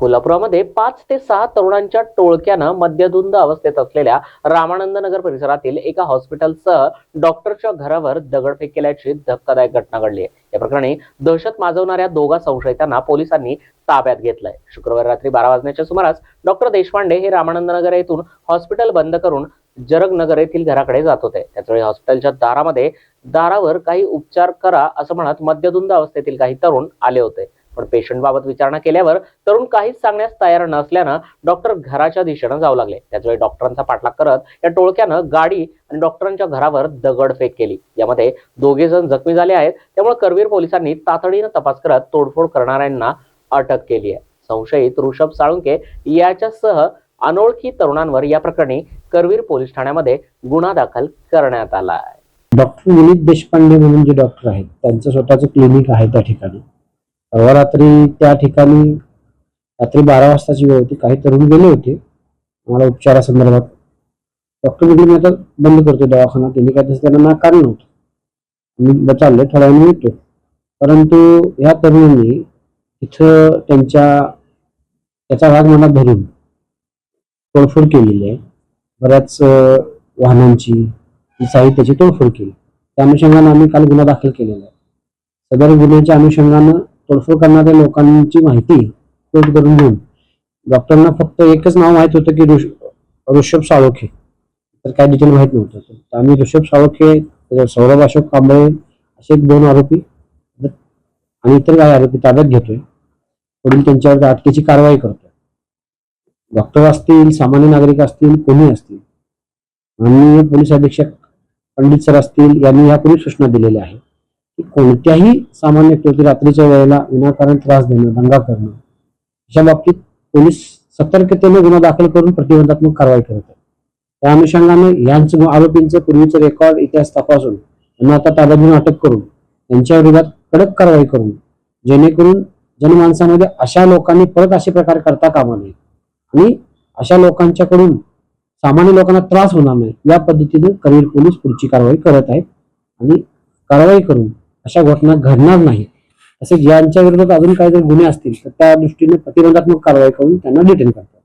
कोल्हापुरामध्ये पाच ते सहा तरुणांच्या टोळक्यानं मद्यधुंद अवस्थेत असलेल्या रामानंद नगर परिसरातील एका हॉस्पिटलसह डॉक्टरच्या घरावर दगडफेक केल्याची धक्कादायक घटना घडली आहे. या प्रकरणी दहशत माजवणाऱ्या दोघा संशयितांना पोलिसांनी ताब्यात घेतलंय. शुक्रवारी रात्री बारा वाजण्याच्या सुमारास डॉक्टर देशपांडे हे रामानंद नगर येथून हॉस्पिटल बंद करून जरगनगर येथील घराकडे जात होते. त्याचवेळी हॉस्पिटलच्या दारामध्ये दारावर काही उपचार करा असं म्हणत मद्यधुंद अवस्थेतील काही तरुण आले होते. पण पेशंट बाबत विचारणा केल्यावर तरुण काहीच सांगण्यास तयार नसल्यानं डॉक्टर घराच्या दिशेनं जाऊ लागले. त्याचवेळी डॉक्टरांचा पाठलाग करत या टोळक्यानं गाडी आणि डॉक्टरांच्या घरावर दगडफेक केली. यामध्ये दोघे जण जखमी झाले आहेत. त्यामुळे करवीर पोलिसांनी तातडीनं तपास करत तोडफोड करणाऱ्यांना अटक केली आहे. संशयित ऋषभ साळुंके याच्यासह अनोळखी तरुणांवर या प्रकरणी करवीर पोलीस ठाण्यामध्ये गुन्हा दाखल करण्यात आला आहे. डॉक्टर विनीत देशपांडे म्हणून जे डॉक्टर आहेत त्यांचं स्वतःचं क्लिनिक आहे त्या ठिकाणी. परवा रात्री त्या ठिकाणी रात्री बारा वाजताची वेळ होती. काही तरुण गेले होते. मला उपचारासंदर्भात. डॉक्टर म्हटले मी आता बंद करतो दवाखाना. त्यांनी काय तसं त्यांना नाकार नव्हतं. मी चाललोय थोड्या वेळ येतो. परंतु ह्या तरुणांनी तिथं त्यांच्या त्याचा भाग मनात धरून तोडफोड केलेली आहे. बऱ्याच वाहनांची साहित्याची तोडफोड केली. त्या अनुषंगानं आम्ही काल गुन्हा दाखल केलेला आहे. सदर गुन्ह्याच्या अनुषंगानं तोडफोड करणाऱ्या लोकांची माहिती नोट करून घेऊन. डॉक्टरांना फक्त एकच नाव माहीत होतं की ऋषभ ऋषभ साळोखे. तर काय डिटेल माहीत नव्हतं. तर आम्ही ऋषभ साळोखे सौरभ अशोक कांबळे असे एक दोन आरोपी आणि इतर काही आरोपी ताब्यात घेतोय. पुढील त्यांच्यावर अटकेची कारवाई करतोय. डॉक्टर असतील सामान्य नागरिक असतील कोणी असतील. माननीय पोलीस अधीक्षक पंडित सर असतील यांनी यापूर्वी सूचना दिलेल्या आहे की कोणत्याही सामान्य व्यक्तीला रात्रीच्या वेळेला विनाकारण त्रास देणं दंगा करणं अशा बाबतीत पोलीस सतर्कतेने गुन्हा दाखल करून प्रतिबंधात्मक कारवाई करत आहेत. त्या अनुषंगाने यांचं आरोपींचं पूर्वीचं रेकॉर्ड इतिहास तपासून त्यांना आता ताब्यातून अटक करून त्यांच्या विरोधात कडक कारवाई करून जेणेकरून जनमानसामध्ये अशा लोकांनी परत असे प्रकार करता कामा नये आणि अशा लोकांच्याकडून सामान्य लोकांना त्रास होणार नाही या पद्धतीने करीर पोलीस पुढची कारवाई करत आहेत आणि कारवाई करून अशा घटना घडणार नाही. तसेच ज्यांच्या विरोधात अजून काही जर गुन्हे असतील तर त्या दृष्टीने प्रतिबंधात्मक कारवाई करून त्यांना डिटेन करतात